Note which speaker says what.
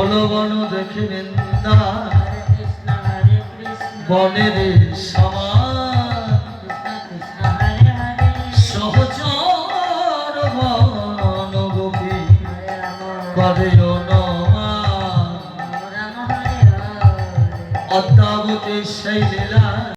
Speaker 1: বলো বন দেখি নিন্দা বনের সমান সহচর বন করে অদ্যাবতী সেই লীলা